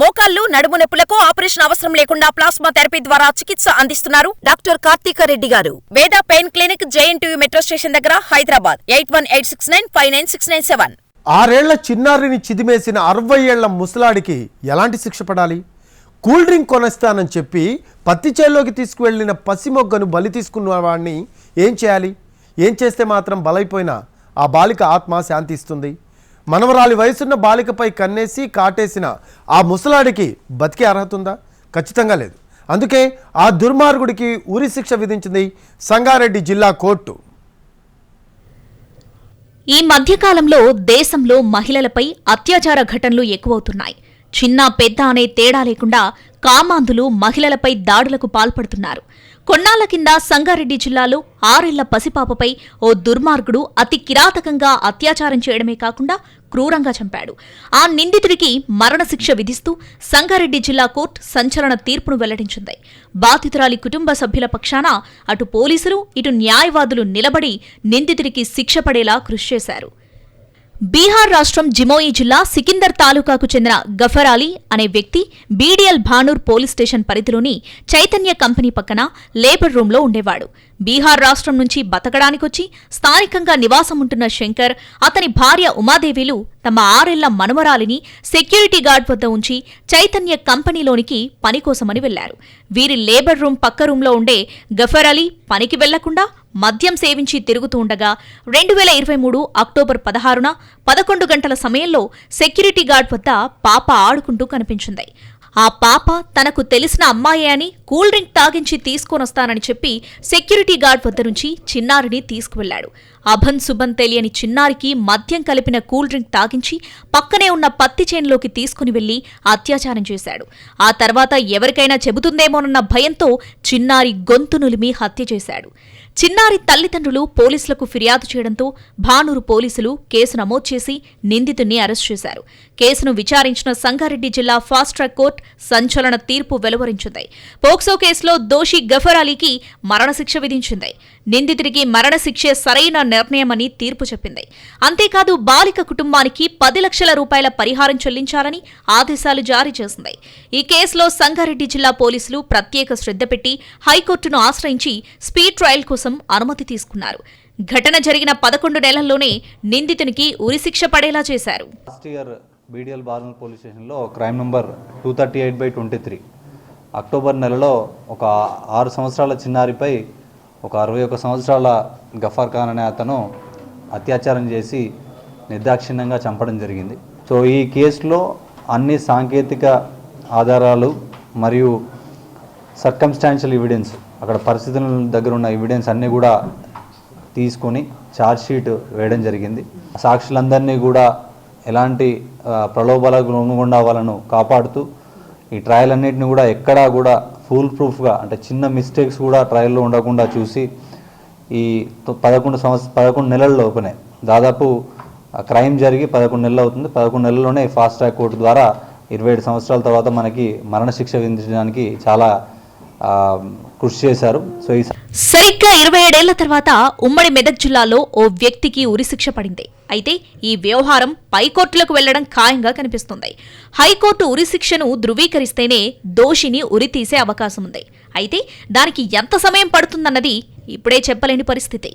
మోకాళ్ళు నడుము నొప్పులకు ఆపరేషన్ అవసరం లేకుండా ప్లాస్మా థెరపీ ద్వారా చికిత్స అందిస్తున్నారు doctor Karthika Reddy garu. Veda pain clinic JNTU metro station దగ్గర Hyderabad. Eight one eight six nine five nine six nine seven. ఆరేళ్ళ చిన్నారిని చిదిమేసిన అరవై ఏళ్ళ ముసలాడికి ఎలాంటి శిక్ష పడాలి? కూల్ డ్రింక్ కొనేస్తానని చెప్పి పత్తి చేల్లోకి తీసుకువెళ్ళిన పసిమొగ్గను బలి తీసుకున్న వాడిని ఏం చేయాలి? ఏం చేస్తే మాత్రం బలైపోయిన? ఆ బాలిక ఆత్మ శాంతిస్తుంది. మనవరాలి వయసున్న బాలికపై కన్నేసి కాటేసిన ఆ ముసలాడికి బతికే అర్హత ఉందా? ఖచ్చితంగా లేదు. అందుకే ఆ దుర్మార్గుడికి ఉరి శిక్ష విధించింది సంగారెడ్డి జిల్లా కోర్టు. ఈ మధ్యకాలంలో దేశంలో మహిళలపై అత్యాచార ఘటనలు ఎక్కువవుతున్నాయి. చిన్న పెద్ద అనే తేడా లేకుండా కామాంధులు మహిళలపై దాడులకు పాల్పడుతున్నారు. కొన్నాళ్ళ కింద సంగారెడ్డి జిల్లాలో ఆరేళ్ళ పసిపాపపై ఓ దుర్మార్గుడు అతి కిరాతకంగా అత్యాచారం చేయడమే కాకుండా క్రూరంగా చంపాడు. ఆ నిందితుడికి మరణశిక్ష విధిస్తూ సంగారెడ్డి జిల్లా కోర్టు సంచలన తీర్పును వెల్లడించింది. బాధితురాలి కుటుంబ సభ్యుల పక్షాన అటు పోలీసులు ఇటు న్యాయవాదులు నిలబడి నిందితుడికి శిక్ష పడేలా కృషి చేశారు. బీహార్ రాష్ట్రం జిమోయి జిల్లా సికిందర్ తాలూకాకు చెందిన గఫర్ అలీ అనే వ్యక్తి బీడీఎల్ భానూర్ పోలీస్ స్టేషన్ పరిధిలోని చైతన్య కంపెనీ పక్కన లేబర్ రూంలో ఉండేవాడు. బీహార్ రాష్ట్రం నుంచి బతకడానికొచ్చి స్థానికంగా నివాసం ఉంటున్న శంకర్ అతని భార్య ఉమాదేవిలు తమ ఆరేళ్ళ మనుమరాలిని సెక్యూరిటీ గార్డ్ వద్ద ఉంచి చైతన్య కంపెనీలోనికి పనికోసమని వెళ్ళారు. వీరి లేబర్ రూమ్ పక్క రూంలో ఉండే గఫర్ అలీ పనికి వెళ్ళకుండా మద్యం సేవించి తిరుగుతూ ఉండగా రెండు వేల ఇరవై మూడు అక్టోబర్ పదహారున పదకొండు గంటల సమయంలో సెక్యూరిటీ గార్డ్ వద్ద పాప ఆడుకుంటూ కనిపించింది. ఆ పాప తనకు తెలిసిన అమ్మాయే అని కూల్ డ్రింక్ తాగించి తీసుకొనొస్తానని చెప్పి సెక్యూరిటీ గార్డ్ వద్ద నుంచి చిన్నారిని తీసుకువెళ్ళాడు అభన్ సుభన్ తెలియని చిన్నారికి మద్యం కలిపిన కూల్ డ్రింక్ తాగించి పక్కనే ఉన్న పత్తి చేనులోకి తీసుకుని వెళ్ళి అత్యాచారం చేశాడు. ఆ తర్వాత ఎవరికైనా చెబుతుందేమోనన్న భయంతో చిన్నారి గొంతు నులిమి హత్య చేశాడు. చిన్నారి తల్లిదండ్రులు పోలీసులకు ఫిర్యాదు చేయడంతో భానూరు పోలీసులు కేసు నమోదు చేసి నిందితుడిని అరెస్ట్ చేశారు. కేసును విచారించిన సంగారెడ్డి జిల్లా ఫాస్ట్ ట్రాక్ కోర్టు సంచలన తీర్పు వెలువరించింది. పోక్సో కేసులో దోషి గఫర్ అలీకి మరణశిక్ష విధించింది. నిందితుడికి మరణశిక్షే సరైన నిర్ణయమని తీర్పు చెప్పింది. అంతేకాదు బాలిక కుటుంబానికి పది లక్షల రూపాయల పరిహారం చెల్లించాలని ఆదేశాలు జారీ చేసింది. ఈ కేసులో సంగారెడ్డి జిల్లా పోలీసులు ప్రత్యేక శ్రద్ధ పెట్టి హైకోర్టును ఆశ్రయించి స్పీడ్ ట్రయల్ కోసం అనుమతి తీసుకున్నారు. ఘటన జరిగిన పదకొండు నెలల్లోనే నిందితునికి ఉరిశిక్ష పడేలా చేశారు. బీడిఎల్ బార్నల్ పోలీస్ స్టేషన్లో crime number two thirty eight by twenty three. October నెలలో ఒక ఆరు సంవత్సరాల చిన్నారిపై ఒక అరవై ఒక సంవత్సరాల గఫార్ ఖాన్ అనే అతను అత్యాచారం చేసి నిర్దాక్షిణ్యంగా చంపడం జరిగింది. సో ఈ కేసులో అన్ని సాంకేతిక ఆధారాలు మరియు సర్కమ్స్టాన్షియల్ ఎవిడెన్స్ అక్కడ పరిస్థితుల దగ్గర ఉన్న ఎవిడెన్స్ అన్నీ కూడా తీసుకొని ఛార్జ్షీట్ వేయడం జరిగింది. సాక్షులందరినీ కూడా ఎలాంటి ప్రలోభాలకు లొంగకుండా వాళ్ళను కాపాడుతూ ఈ ట్రయల్ అన్నిటిని కూడా ఎక్కడా కూడా ఫుల్ ప్రూఫ్గా అంటే చిన్న మిస్టేక్స్ కూడా ట్రయల్లో ఉండకుండా చూసి ఈ పదకొండు సంవత్సరం పదకొండు నెలల్లో లోపునే దాదాపు క్రైమ్ జరిగి పదకొండు నెలలు అవుతుంది. పదకొండు నెలల్లోనే ఫాస్ట్ ట్రాక్ కోర్టు ద్వారా ఇరవై ఏడు సంవత్సరాల తర్వాత మనకి మరణశిక్ష విధించడానికి చాలా కృషి చేశారు. సో ఈ సరిగ్గా ఇరవై ఏడేళ్ళ తర్వాత ఉమ్మడి మెదక్ జిల్లాలో ఓ వ్యక్తికి ఉరిశిక్ష పడింది. అయితే ఈ వ్యవహారం పైకోర్టులకు వెళ్ళడం ఖాయంగా కనిపిస్తుంది. హైకోర్టు ఉరిశిక్షను ధృవీకరిస్తేనే దోషిని ఉరి తీసే అవకాశం ఉంది. అయితే దానికి ఎంత సమయం పడుతుందన్నది ఇప్పుడే చెప్పలేని పరిస్థితి.